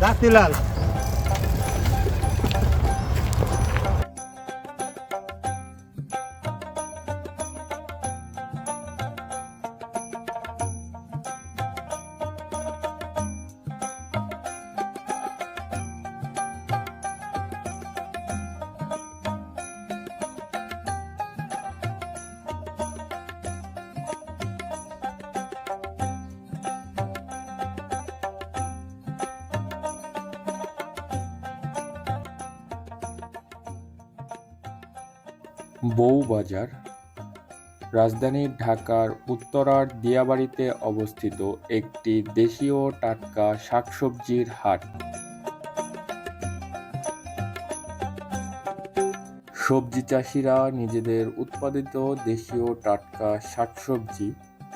জাতিলাল বউবাজার, রাজধানী ঢাকার উত্তরার দিয়াবাড়িতে অবস্থিত একটি দেশীয় টাটকা শাকসবজির হাট। সবজি চাষিরা নিজেদের উৎপাদিত দেশীয় টাটকা শাকসবজি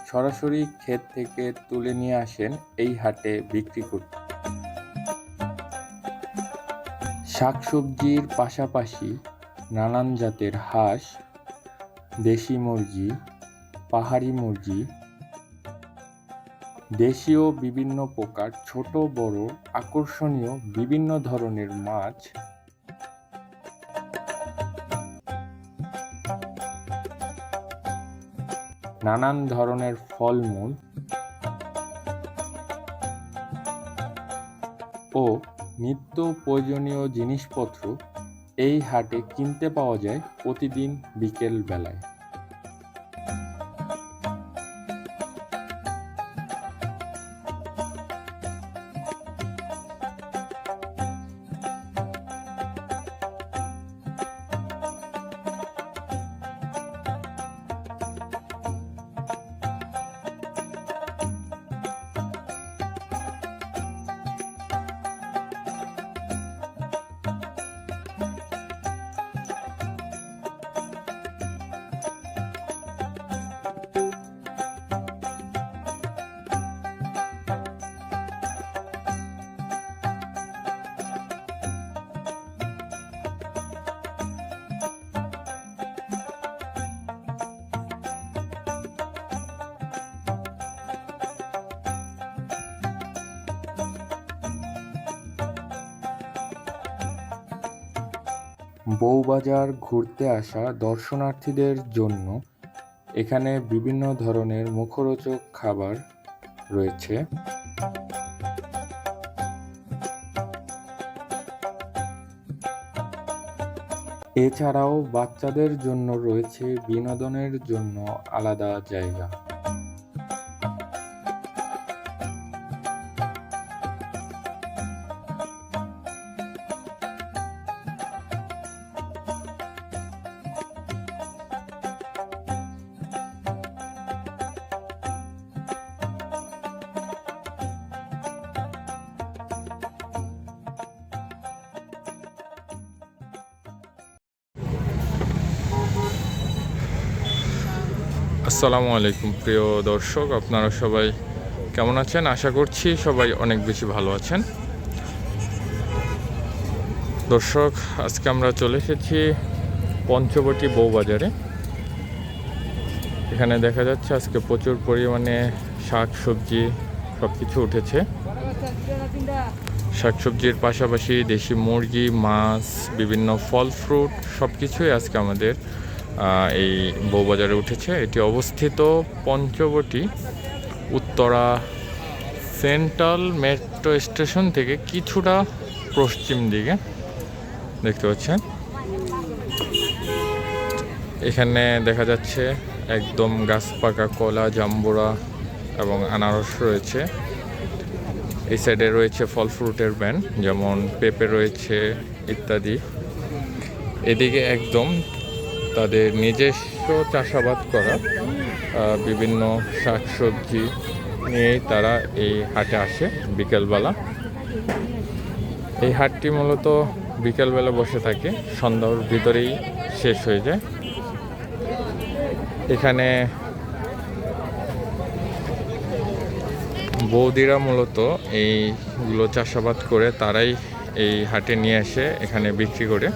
সরাসরি ক্ষেত থেকে তুলে নিয়ে আসেন এই হাটে বিক্রি করতে। শাকসবজির পাশাপাশি নানান জাতের হাঁস, দেশি মুরগি, পাহাড়ি মুরগি, দেশীয় বিভিন্ন প্রকার ছোট, বড়, আকর্ষণীয় বিভিন্ন ধরনের মাছ। নানান ধরনের ফলমূল ও নিত্য প্রয়োজনীয় জিনিসপত্র এই হাটে কিনতে পাওয়া যায় প্রতিদিন বিকেল বেলায় বউবাজার ঘুরতে আসা দর্শনার্থীদের জন্য এখানে বিভিন্ন ধরনের মুখরোচক খাবার রয়েছে। এছাড়াও বাচ্চাদের জন্য রয়েছে বিনোদনের জন্য আলাদা জায়গা। আসসালামু আলাইকুম, প্রিয় দর্শক। আপনারা সবাই কেমন আছেন? আশা করছি সবাই অনেক বেশি ভালো আছেন। দর্শক, আজকে আমরা চলে এসেছি পঞ্চবটি বউবাজারে। এখানে দেখা যাচ্ছে আজকে প্রচুর পরিমাণে শাক সবজি সব কিছু উঠেছে। শাকসবজির পাশাপাশি দেশি মুরগি, মাছ, বিভিন্ন ফল, ফ্রুট সব কিছুই আজকে আমাদের এই বউবাজারে উঠেছে। এটি অবস্থিত Panchabati Uttara central metro station থেকে কিছুটা পশ্চিম দিকে। দেখতে পাচ্ছেন? এখানে দেখা যাচ্ছে একদম গাছ পাকা কলা, জাম্বুরা এবং আনারস রয়েছে। এই সাইডে রয়েছে ফল ফ্রুটের ব্যান্ড যেমন পেঁপে রয়েছে ইত্যাদি। এদিকে একদম তাদের নিজস্ব চাষাবাদ করা বিভিন্ন শাকসবজি নিয়েই তারা এই হাটে আসে বিকেলবেলা। এই হাটটি মূলত বিকেলবেলা বসে থাকে, সন্ধ্যার ভিতরেই শেষ হয়ে যায়। এখানে বৌদিরা মূলত এইগুলো চাষাবাদ করে তারাই এই হাটে নিয়ে আসে, এখানে বিক্রি করে।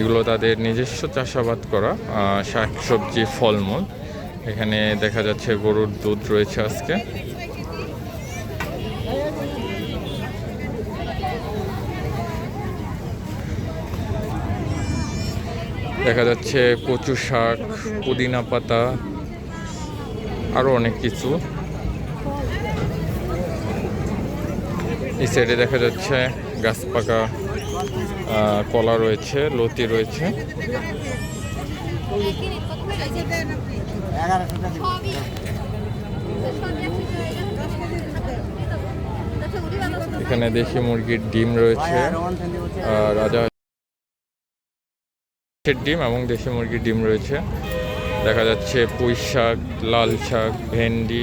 এগুলো তাদের নিজস্ব চাষাবাদ করা শাক, সবজি, ফলমূল। এখানে দেখা যাচ্ছে গরুর দুধ রয়েছে আজকে। দেখা যাচ্ছে কচু শাক, পুদিনা পাতা আরও অনেক কিছু। এই সাইডে দেখা যাচ্ছে গাছ পাকা কলা রয়েছে, লতি রয়েছে। এখানে দেশি মুরগির ডিম রয়েছে রাজা ডিম এবং দেশি মুরগির ডিম রয়েছে। দেখা যাচ্ছে পুঁই শাক, লাল শাক, ভেন্ডি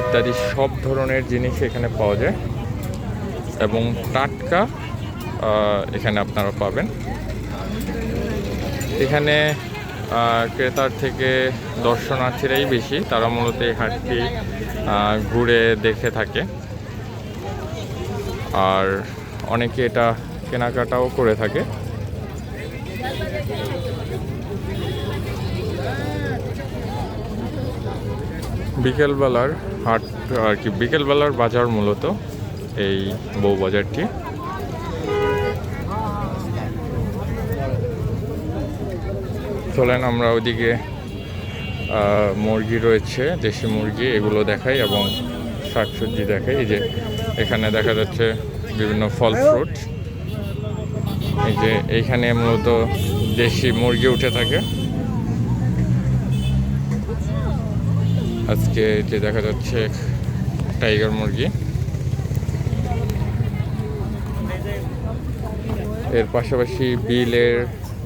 ইত্যাদি সব ধরনের জিনিস এখানে পাওয়া যায়। এবং টাটকা এখানে আপনারা পাবেন। এখানে ক্রেতার থেকে দর্শনার্থীরাই বেশি। তারা মূলত এই হাটটি ঘুরে দেখে থাকে। আর অনেকে এটা কেনাকাটাও করে থাকে। বিকেলবেলার হাট, আর কি, বিকেলবেলার বাজার মূলত এই বউ চলেন আমরা ওইদিকে মুরগি রয়েছে, দেশি মুরগি, এগুলো দেখাই এবং শাকসবজি দেখাই। এই যে এখানে দেখা যাচ্ছে বিভিন্ন ফল ফ্রুট। এই যে এইখানে মূলত দেশি মুরগি উঠে থাকে। আজকে যে দেখা যাচ্ছে টাইগার মুরগি। এর পাশাপাশি বিলের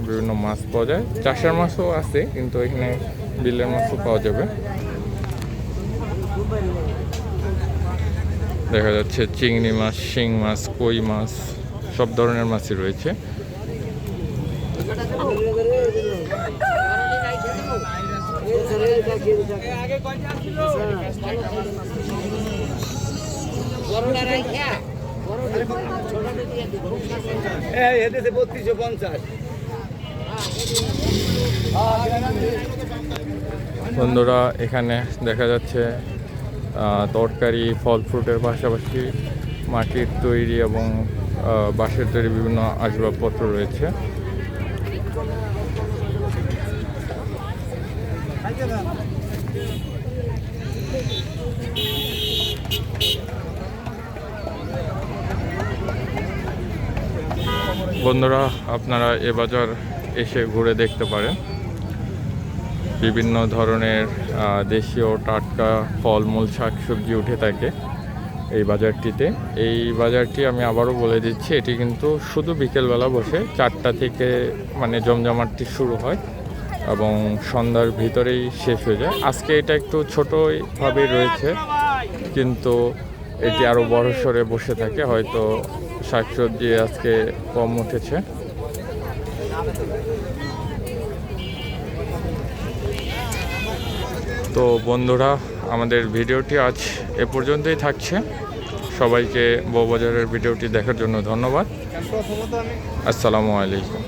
বিভিন্ন মাছ পাওয়া যায়। চাষের মাছও আছে, কিন্তু এখানে বিলের মাছও পাওয়া যাবে। দেখা যাচ্ছে চিংড়ি মাছ, শিং মাছ, কই মাছ, সব ধরনের মাছই রয়েছে। বত্রিশশো পঞ্চাশ। বন্ধুরা, এখানে দেখা যাচ্ছে তরকারি, ফল ফ্রুটের পাশাপাশি মাটির তৈরি এবং বাঁশের তৈরি বিভিন্ন আসবাবপত্র রয়েছে। বন্ধুরা, আপনারা এ বাজার এসে ঘুরে দেখতে পারেন। বিভিন্ন ধরনের দেশীয় টাটকা, ফলমূল, শাকসবজি উঠে থাকে এই বাজারটিতে। এই বাজারটি আমি আবারও বলে দিচ্ছি, এটি কিন্তু শুধু বিকেলবেলা বসে চারটা থেকে মানে জমজমাটটি শুরু হয় এবং সন্ধ্যার ভিতরেই শেষ হয়ে যায়। আজকে এটা একটু ছোটোভাবে রয়েছে, কিন্তু এটি আরও বড় সড়ে বসে থাকে, হয়তো শাকসবজি আজকে কম উঠেছে। তো বন্ধুরা আমাদের ভিডিওটি আজ এ পর্যন্তই থাকছে। সবাইকে বউবাজারের ভিডিওটি দেখার জন্য ধন্যবাদ। আসসালামু আলাইকুম।